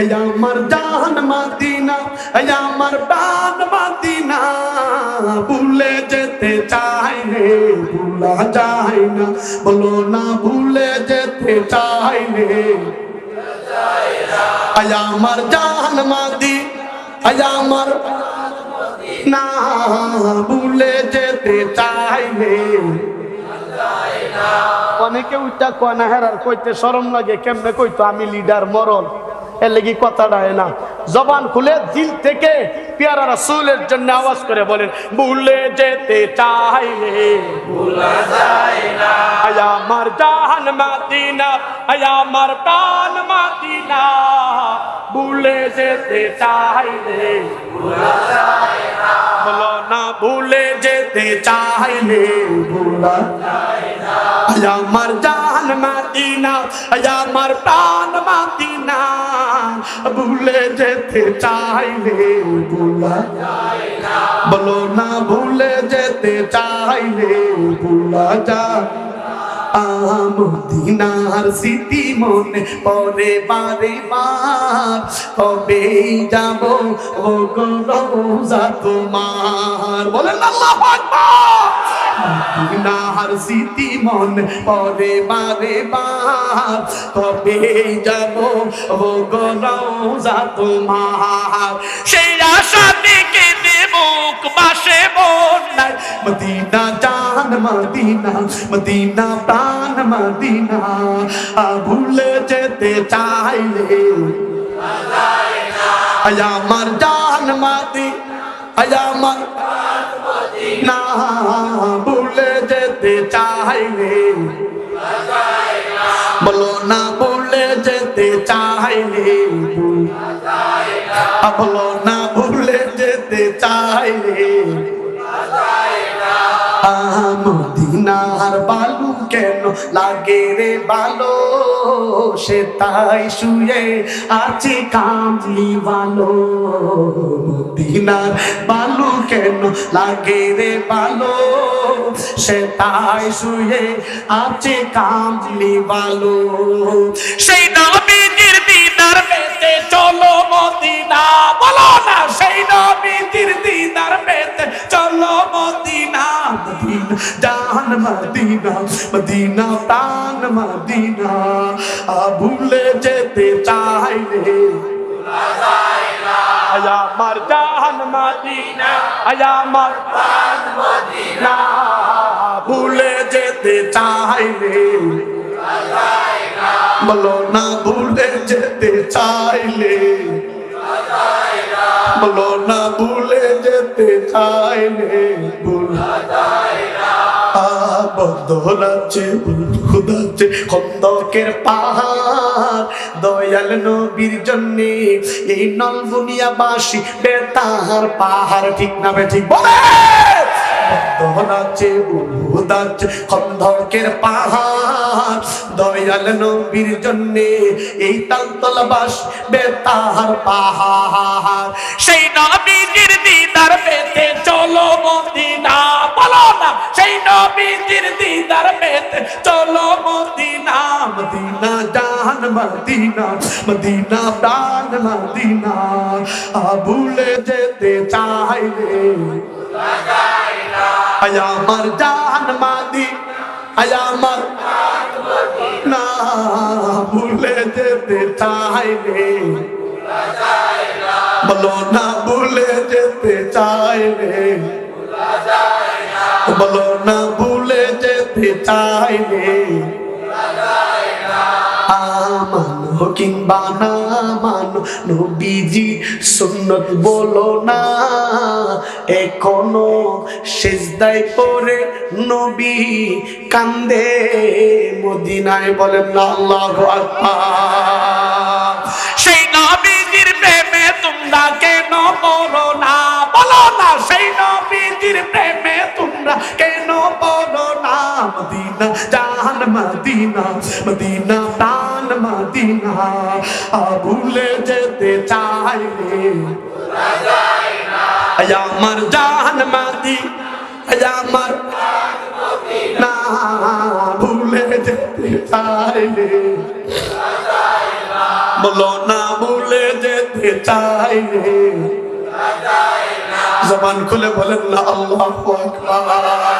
এই আমার জান মাদিনা, এই আমার প্রাণ মাদিনা। ভুলে যেতে চাই রে, ভুলা যায় না। বলো না, ভুলে যেতে চাই রে। আয় আমার জান মাদি আয় আমার না, ভুলে যেতে চাই রে। অনেকে উঠা কয় না, হেরার কইতে শরম লাগে, কেমনে কইতো? আমি লিডার মরণ। এর লেগে কথাটা হয় না। জবান খুলে দিল থেকে পিয়ারা রাসূলের জন্য আওয়াজ করে বলেন, ভুলে যেতে চাই রে, ভুলা যায় না। আয় আমার জান মাদিনা, আয় আমার প্রাণ মাদিনা, ভুলে যেতে চাই রে বলো না, ভুলে যেতে চাইলে ভুলা আয় আমার মাদিনা আমার প্রাণ মাদিনা। ভুলে যেতে চাইলে ভুলা বলো না, ভুলে যেতে চাইলে ভুলা যা আমদিনার স্মৃতি মনে পরে বারে বার। কবে যাব? ও গো রোজা তোমার। বলেন আল্লাহ মদিনার স্মৃতি মন পরে বারে বার কবে যাব ও গো রোজা তোমার। সেই আশা থেকে মুখ বাসে মন নাই। মদিনা জান, মদিনা মদিনা প্রাণ, মদিনা ভুলে যেতে চাইলে। আমার জান মাদি আমার না চাইলে বলো না বলে যেতে চাইলে বলো না ভুলে যেতে চাইলে কেন লাগে রে বালো, সে তাই শুয়ে আছে কামলি বালো। মদিনার বালু কেন লাগে রে বালো, সে তাই শুয়ে আছে কামলি বালো। সেই নবীজির দিদার পেতে চলো মদিনা, বলো না সেই নবীজির দিদার মদিনা মদিনা, প্রাণ মদিনা। ভুলে যেতে চাইলে। আয়া আমার জান মদিনা, আয়া প্রাণ মদিনা। ভুলে যেতে চাইলে। বলো না, ভুলে যেতে চাইলে। বলো না, ভুলে যেতে চাইলে। ভুলা বদলাচ্ছে খুদাচ্ছে, খন্দকের পাহাড়। দয়াল নবীর জন্য এই নলবুনিয়াবাসী বেতার পাহাড়, ঠিক না ঠিক? বলে! দহনাচ্ছে উদাচ্ছে খন্দকের পাহাড়। দয়াল নবীর জন্য এই তালতলা বাস বেতার পাহাড়। নবীজির দিদার পেতে। চলো মদিনা মদিনা, জান মদিনা মদিনা প্রাণ মদিনা। আ ভুলে যেতে চাইলে। আমার জান মাদি আমার না ভুলে যেতে চাইলে। বলো না ভুলে যেতে চাইলে। বলো না ভুলে চাইলে কিংবা না মানো নবীজি সুন্নত বলো না। এখনও সেজদায় পরে নবী কান্দে, মদিনায় বলেন না আল্লাহ সেই নবীজির প্রেমে তোমরা কেন বলো না? বলো না, সেই নবীজির প্রেমে তোমরা কেন না মদিনা জান মদিনা মদিনা প্রাণ মদিনা আ ভুলে যেতে চাইলে আয় আমার জান মাদি আয় আমার না ভুলে যেতে চাইলে বলো না ভুলে যেতে চাই রে জবান খুলে বলেন না আল্লাহ আকবার